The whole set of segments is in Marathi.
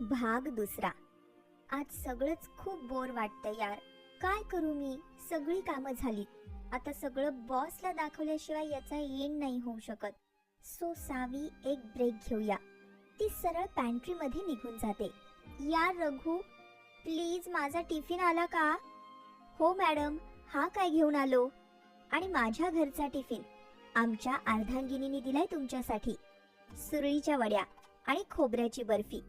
भाग दुसरा. आज सगळंच खूप बोर वाटतं यार. काय करू मी? सगळी कामं झाली. आता सगळं बॉसला दाखवल्याशिवाय याचा येण नाही होऊ शकत. सो सावी एक ब्रेक घेऊया. ती सरळ पॅन्ट्रीमध्ये निघून जाते. यार रघु. प्लीज माझा टिफिन आला का? हो मॅडम हा काय घेऊन आलो? आणि माझ्या घरचा टिफिन आमच्या अर्धांगिनीने दिलाय तुमच्यासाठी. सुरळीच्या वड्या आणि खोबऱ्याची बर्फी.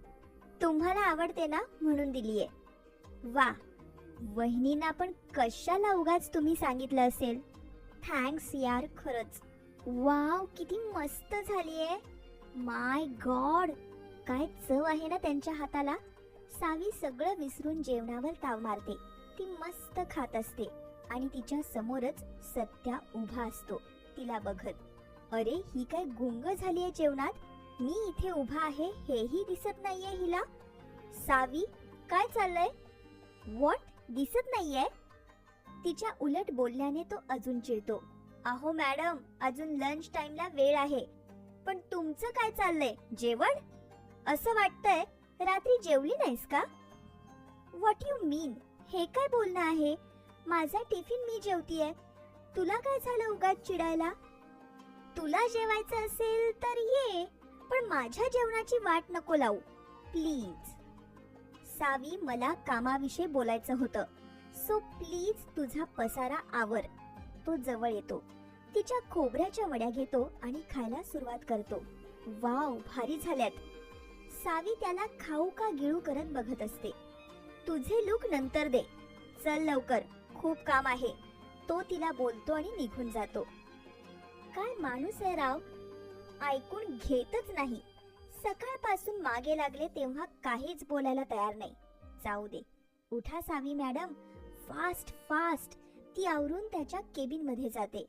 तुम्हाला आवडते ना म्हणून दिलीये. वा वहिनींना पण कशाला उगाच तुम्ही सांगितलं असेल? थँक्स यार खरंच. वाव किती मस्त झालीये. माय गॉड काय चव आहे ना त्यांच्या हाताला? सावी सगळं विसरून जेवणावर ताव मारते. ती मस्त खात असते आणि तिच्या समोरच सत्या उभा असतो. तिला बघत अरे ही काय गुंग झालीये जेवणात? मी इथे उभा आहे हेही दिसत नाहीये हिला. सावी काय चाललंय? व्हॉट दिसत नाहीये? तिच्या उलट बोलल्याने तो अजून चिडतो. अहो मॅडम अजून लंच टाइमला वेळ आहे. पण तुमचं काय चाललंय? जेवण? असं वाटतंय. रात्री जेवली नाहीस का? व्हॉट यू मीन हे काय बोलणं आहे? माझा टिफिन मी जेवतीये. तुला काय झालं उगाच चिडायला? तुला जेवायचं असेल तर ये. माझ्या जेवणाची वाट नको लावू. प्लीज. सावी मला कामाविषयी बोलायचं होतं. सो प्लीज तुझा पसारा आवर. तो जवळ येतो. तिच्या खोबऱ्याच्या वड्या घेतो आणि खायला सुरुवात करतो. वाव भारी झाल्यात. सावी त्याला खाऊ का गिळू करत बघत असते. तुझे लुक नंतर दे. चल लवकर. खूप काम आहे. तो तिला बोलतो आणि निघून जातो. काय माणूस आहे राव? ऐकून घेतच नाही. सकाळपासून मागे लागले तेव्हा काहीच बोलायला तयार नाही. जाऊ दे. उठा सावी मॅडम. Fast fast. ती आवरून त्याच्या केबिनमध्ये जाते.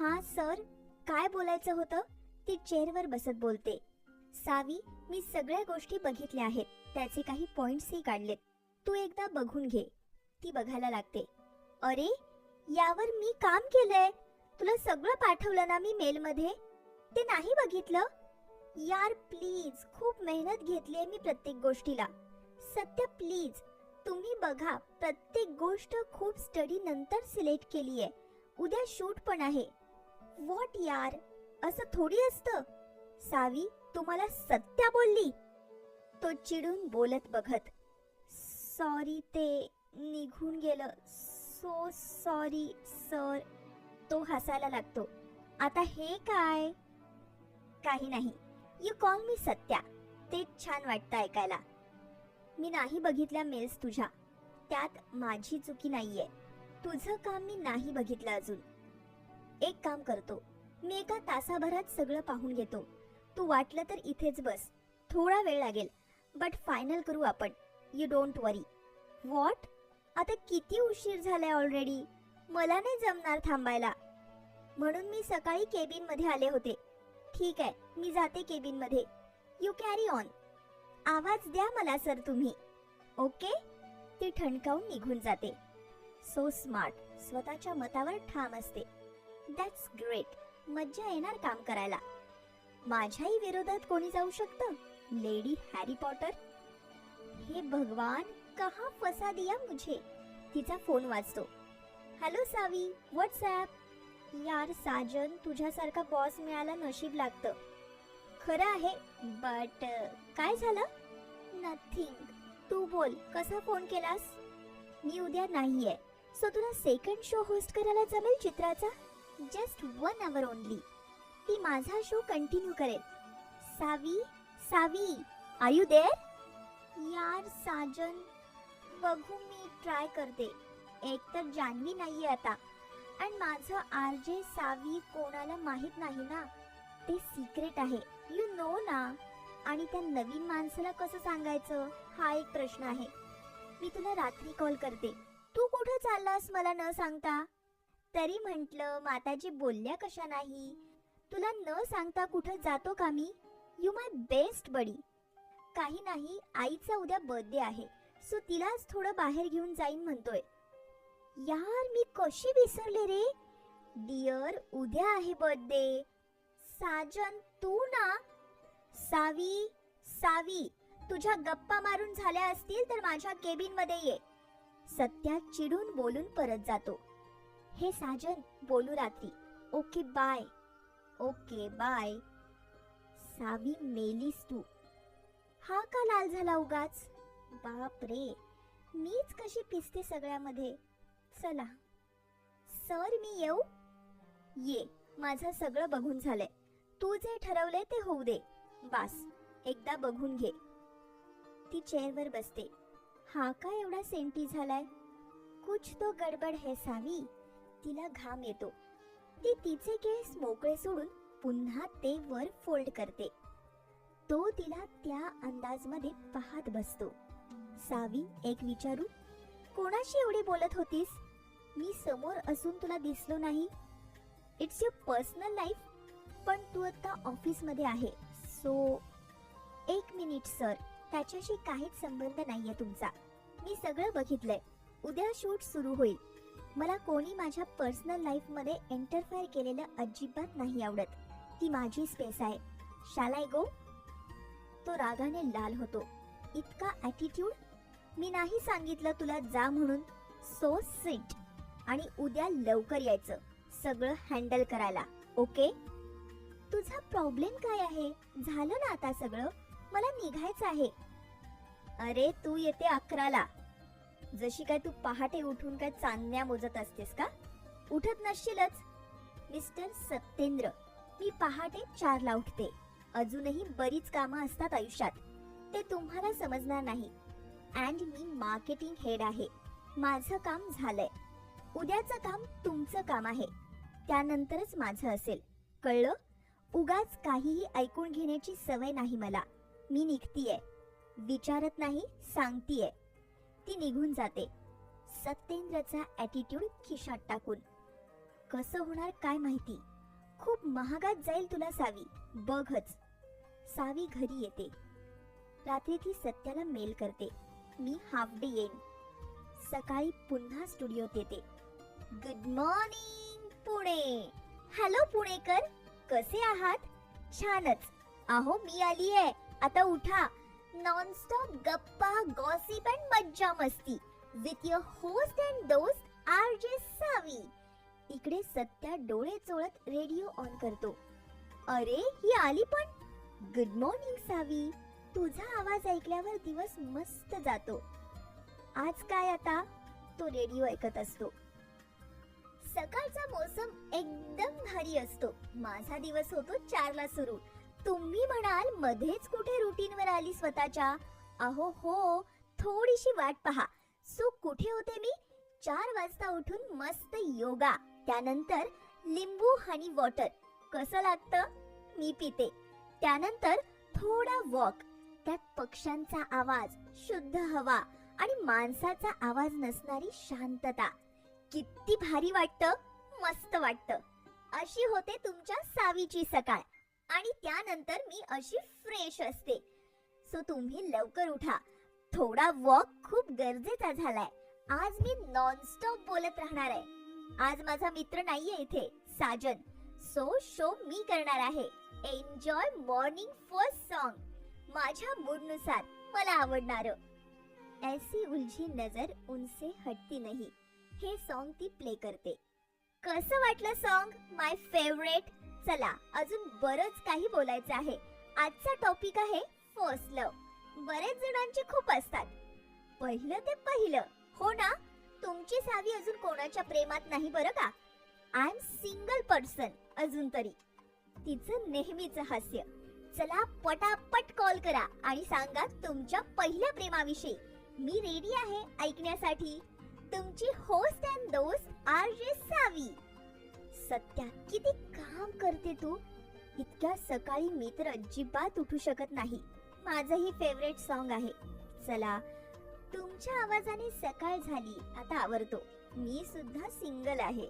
हा सर. काय बोलायचं होतं? ती चेअरवर बसत बोलते. सावी मी सगळ्या गोष्टी बघितल्या आहेत. त्याचे काही पॉइंट्सही काढलेत. तू एकदा बघून घे. ती बघायला लागते. अरे यावर मी काम केलंय. तुला सगळं पाठवलं ना मी मेलमध्ये ते नाही बघितलं? यार प्लीज खूप मेहनत घेतलीये मी प्रत्येक गोष्टीला. सत्य प्लीज तुम्ही बघा प्रत्येक गोष्ट खूप स्टडी नंतर सिलेक्ट केली आहे. उद्या शूट पण आहे. व्हॉट यार? असं थोडी असतं? सावी तुम्हाला सत्या बोलली. तो चिडून बोलत बघत. सॉरी ते निघून गेलं. सो सॉरी सर तो हसायला लागतो. आता हे काय? काही नाही. You call me Satya. ते छान वाटतं ऐकायला. मी नाही बघितल्या मेल्स तुझ्या. त्यात माझी चुकी नाहीये. तुझं काम मी नाही बघितलं अजून. एक काम करतो. मी एका तासाभरात सगळं पाहून घेतो. तू वाटलं तर इथेच बस. थोडा वेळ लागेल. बट फायनल करू आपण. यू डोंट वरी व्हॉट आता किती उशीर झालाय ऑलरेडी मला नाही जमणार थांबायला. म्हणून मी सकाळी केबिनमध्ये आले होते. ठीक आहे मी जाते केबिनमध्ये यू कॅरी ऑन आवाज द्या मला सर तुम्ही. ओके? ती ठणकावून निघून जाते. सो स्मार्ट स्वतःच्या मतावर ठाम असते. दॅट्स ग्रेट मज्जा येणार काम करायला. माझ्याही विरोधात कोणी जाऊ शकतं? लेडी हॅरी पॉटर हे भगवान कहा फसा दिया मुझे? तिचा फोन वाजतो. हॅलो सावी व्हॉट्सॲप यार साजन तुझ्यासारखा बॉस मिळाला नशीब लागतं. खरं आहे बट काय झालं? नथिंग तू बोल कसा फोन केलास? मी उद्या नाहीये. सो तुला सेकंड शो होस्ट करायला जमेल चित्राचा? जस्ट वन आवर ओनली ती माझा शो कंटिन्यू करेल Savi Savi are you there यार साजन बघू मी ट्राय करते. एक तर जान्हवी नाहीये आता. आणि माझं आर जे सावी कोणाला माहीत नाही ना ते सिक्रेट आहे. यू नो ना? आणि त्या नवीन माणसाला कसं सांगायचं? हा एक प्रश्न आहे. मी तुला रात्री कॉल करते. तू कुठं चाललास मला न सांगता? तरी म्हटलं माताजी बोलल्या कशा नाही? तुला न सांगता कुठं जातो का मी? यू माय बेस्ट बडी काही नाही आईचा उद्या बर्थडे आहे. सो तिलाच थोडं बाहेर घेऊन जाईन म्हणतोय. यार मी कशी विसरले रे? डिअर उद्या आहे बर्थडे साजन तू ना? सावी सावी तुझ्या गप्पा मारून झाल्या असतील तर माझ्या केबिनमध्ये ये. सत्या चिडून बोलून परत जातो. हे साजन बोलू रात्री. Okay bye okay bye Savi मेलीस तू. हा का लाल झाला उगाच? बाप रे मीच कशी पिसते सगळ्यामध्ये? चला. सर मी येऊ? ये माझं सगळं बघून झालंय. तू जे ठरवलंय ते होऊ दे. बास एकदा बघून घे. ती चेअरवर बसते. हा का एवढा सेंटी झालाय? कुछ तो गडबड है सावी तिला घाम येतो. ती तिचे केस मोकळे सोडून पुन्हा ते वर फोल्ड करते. तो तिला त्या अंदाजमध्ये पाहत बसतो. सावी एक विचारू कोणाशी एवढी बोलत होतीस? मी समोर असून तुला दिसलो नाही. इट्स युअर पर्सनल लाईफ पण तू आता ऑफिसमध्ये आहे. सो एक मिनिट सर त्याच्याशी काहीच संबंध नाहीये तुमचा. मी सगळं बघितलंय. उद्या शूट सुरू होईल. मला कोणी माझ्या पर्सनल लाईफमध्ये एंटरफायर केलेलं अजिबात नाही आवडत. ती माझी स्पेस आहे. शालाय गो तो रागाने लाल होतो. इतका ॲटिट्यूड मी नाही सांगितलं तुला जा म्हणून. सो सिट आणि उद्या लवकर यायचं. सगळं हँडल करायला ओके? तुझा प्रॉब्लेम काय आहे? झालं ना आता सगळं? मला निघायचं आहे. अरे तू येते अकराला. जशी काय तू पहाटे उठून काय चांदण्या मोजत असतेस का? उठत नसशीलच. मिस्टर सत्येंद्र मी पहाटे चारला उठते. अजूनही बरीच कामं असतात आयुष्यात. ते तुम्हाला समजणार नाही. अँड मी मार्केटिंग हेड आहे. माझं काम झालंय. उद्याचं काम तुमचं काम आहे. त्यानंतरच माझं असेल. कळलं? उगाच काहीही ऐकून घेण्याची सवय नाही मला. मी निघतीये. विचारत नाही सांगतीये. ती निघून जाते. सत्येंद्रचा ॲटिट्यूड खिशात टाकून. कसं होणार काय माहिती? खूप महागात जाईल तुला सावी. बघच. सावी घरी येते. रात्री ती सत्याला मेल करते. मी हाफ डे येईन. सकाळी पुन्हा स्टुडिओत येते. गुड मॉर्निंग पुणे हॅलो पुणेकर कसे आहात? छानच. अहो मी आली आहे. आता उठा. नॉनस्टॉप गप्पा गॉसिप अँड मज्जा मस्ती. विथ युअर होस्ट अँड दोस्त आर जे सावी इकडे सत्या डोळे चोळत रेडिओ ऑन करतो. अरे ही आली पण. गुड मॉर्निंग सावी तुझा आवाज ऐकल्यावर दिवस मस्त जातो. आज काय आता? तो रेडिओ ऐकत असतो. सकाळचा मोसम एकदम भारी असतो. माझा दिवस होतो चारला सुरू. तुम्ही म्हणाल मध्येच कुठे रुटीनवर आली स्वतःच्या? अहो हो थोडीशी वाट पहा. सो कुठे होते मी? चार वाजता उठून मस्त योगा त्यानंतर लिंबू हनी वॉटर कसं लागतं? मी पिते. त्यानंतर थोडा वॉक त्यात पक्ष्यांचा आवाज शुद्ध हवा आणि माणसाचा आवाज नसणारी शांतता. किती भारी वाटतं मस्त वाटतं. अशी होते तुमच्या सावीची सकाळ. आणि त्यानंतर मी अशी फ्रेश असते. सो तुम्ही लवकर उठा. थोडा वॉक खूप गरजेचा झालाय. आज मी नॉनस्टॉप बोलत राहणार आहे. आज माझा मित्र नाहीये इथे साजन. सो शो मी करणार आहे. एन्जॉय मॉर्निंग फर्स्ट सॉन्ग माझ्या मूडनुसार मला आवडणार. ऐसी उलझी नजर उनसे हटती नाही. हे सॉन्ग ती प्ले करते. कसं वाटलं सॉन्ग माय फेवरेट चला अजून बरंच काही बोलायचं आहे. आजचा टॉपिक आहे फर्स्ट लव बरेच जणांचे खूप असतात. पहिलं ते पहिलं. हो ना? तुमची सावी अजून कोणाच्या प्रेमात नाही बरं का? आय एम सिंगल पर्सन अजून तरी. तिचं नेहमीच हास्य. चला पटापट कॉल करा आणि सांगा तुमच्या पहिल्या प्रेमाविषयी. मी रेडी आहे ऐकण्यासाठी. तुमची होस्ट अँड दोस्त आर जे सावी. सत्या किती काम करते तू. इतक्या सकाळी मी तर अजिबात उठू शकत नाही. माझंही फेवरेट सॉन्ग आहे. चला तुमच्या आवाजाने सकाळ झाली. आता आवडतो मी सुद्धा सिंगल आहे.